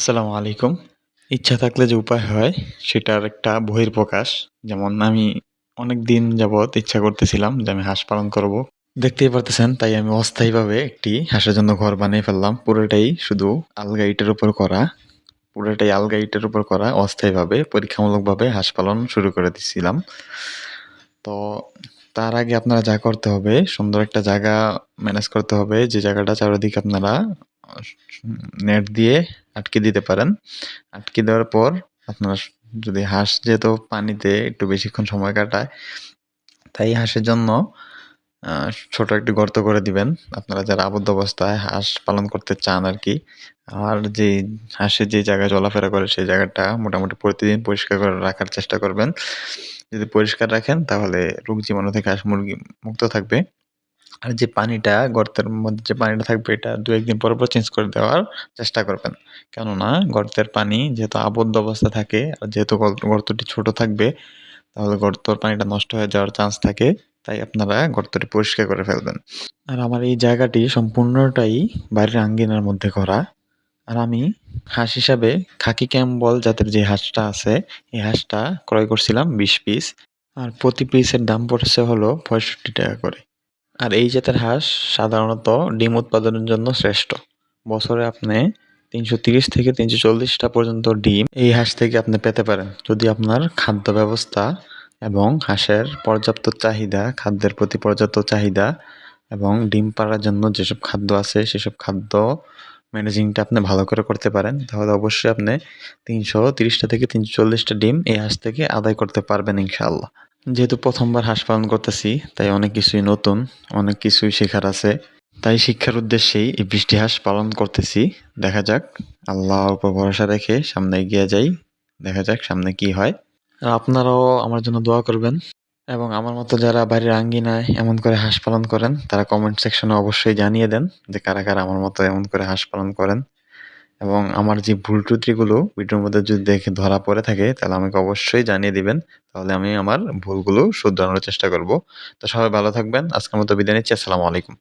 আসসালামু আলাইকুম। ইচ্ছা থাকলে যে উপায় হয়, সেটার একটা বহিঃপ্রকাশ। যেমন আমি অনেক দিন যাবৎ ইচ্ছা করতেছিলাম যে আমি হাঁস পালন করব। দেখতেই পারতেছেন, তাই আমি অস্থায়ীভাবে একটি হাঁসের জন্য ঘর বানিয়ে ফেললাম। পুরোটাই শুধু আলগা ইটের উপর করা। পুরোটাই আলগা ইটের উপর করা, অস্থায়ীভাবে, পরীক্ষামূলকভাবে হাঁস পালন শুরু করে দিচ্ছিলাম। তো তার আগে আপনারা যা করতে হবে, সুন্দর একটা জায়গা ম্যানেজ করতে হবে যে জায়গাটা চারিদিকে আপনারা নেট দিয়ে আটকে দিতে পারেন। আটকে দেওয়ার পর আপনার যদি হাঁস যেহেতু পানিতে একটু বেশিক্ষণ সময় কাটায়, তাই হাঁসের জন্য ছোট একটি গর্ত করে দিবেন। আপনারা যারা আবদ্ধ অবস্থায় হাঁস পালন করতে চান আর কি আর যে হাঁসের যে জায়গায় চলাফেরা করে সেই জায়গাটা মোটামুটি প্রতিদিন পরিষ্কার করে রাখার চেষ্টা করবেন। যদি পরিষ্কার রাখেন, তাহলে রোগ জীবাণু থেকে হাঁস মুরগি মুক্ত থাকবে। আর যে পানিটা, গর্তের মধ্যে যে পানিটা থাকবে, এটা দু একদিন পর পর চেঞ্জ করে দেওয়ার চেষ্টা করবেন। কেননা, গর্তের পানি যেহেতু আবদ্ধ অবস্থা থাকে, আর যেহেতু গর্তটি ছোট থাকবে, তাহলে গর্তর পানিটা নষ্ট হয়ে যাওয়ার চান্স থাকে, তাই আপনারা গর্তটি পরিষ্কার করে ফেলবেন। আর আমার এই জায়গাটি সম্পূর্ণটাই বাড়ির আঙ্গিনার মধ্যে করা। আর আমি হাঁস হিসাবে খাকি ক্যাম্বল জাতের যে হাঁসটা আছে, এই হাঁসটা ক্রয় করছিলাম বিশ পিস। আর প্রতি পিসের দাম পড়েছে হলো পঁয়ষট্টি টাকা করে। আর এই জাতের হাঁস সাধারণত ডিম উৎপাদনের জন্য শ্রেষ্ঠ। বছরে আপনি তিনশো তিরিশ থেকে তিনশো চল্লিশটা পর্যন্ত ডিম এই হাঁস থেকে আপনি পেতে পারেন। যদি আপনার খাদ্য ব্যবস্থা এবং হাঁসের পর্যাপ্ত চাহিদা, খাদ্যের প্রতি পর্যাপ্ত চাহিদা এবং ডিম পাড়ার জন্য যেসব খাদ্য আছে, সেসব খাদ্য ম্যানেজিংটা আপনি ভালো করে করতে পারেন, তাহলে অবশ্যই আপনি তিনশো তিরিশটা থেকে তিনশো চল্লিশটা ডিম এই হাঁস থেকে আদায় করতে পারবেন ইনশাআল্লাহ। যেহেতু প্রথমবার হাঁস পালন করতেছি, তাই অনেক কিছুই নতুন, অনেক কিছুই শেখার আছে। তাই শিক্ষার উদ্দেশ্যেই এই বৃষ্টি হাঁস পালন করতেছি। দেখা যাক আল্লাহর উপর ভরসা রেখে সামনে এগিয়ে যাই। দেখা যাক সামনে কি হয়। আর আপনারাও আমার জন্য দোয়া করবেন। এবং আমার মতো যারা বাড়ির আঙ্গিনায় এমন করে হাঁস পালন করেন, তারা কমেন্ট সেকশনে অবশ্যই জানিয়ে দেন যে কারা কারা আমার মতো এমন করে হাঁস পালন করেন। এবং আমার যে ভুল ত্রুটিগুলো ভিডিওর মধ্যে যদি দেখে ধরা পড়ে থাকে, তাহলে আমাকে অবশ্যই জানিয়ে দিবেন। তাহলে আমি আমার ভুলগুলো শুধরানোর চেষ্টা করব। তো সবাই ভালো থাকবেন। আজকের মতো বিদায় নিচ্ছি। আসসালামু আলাইকুম।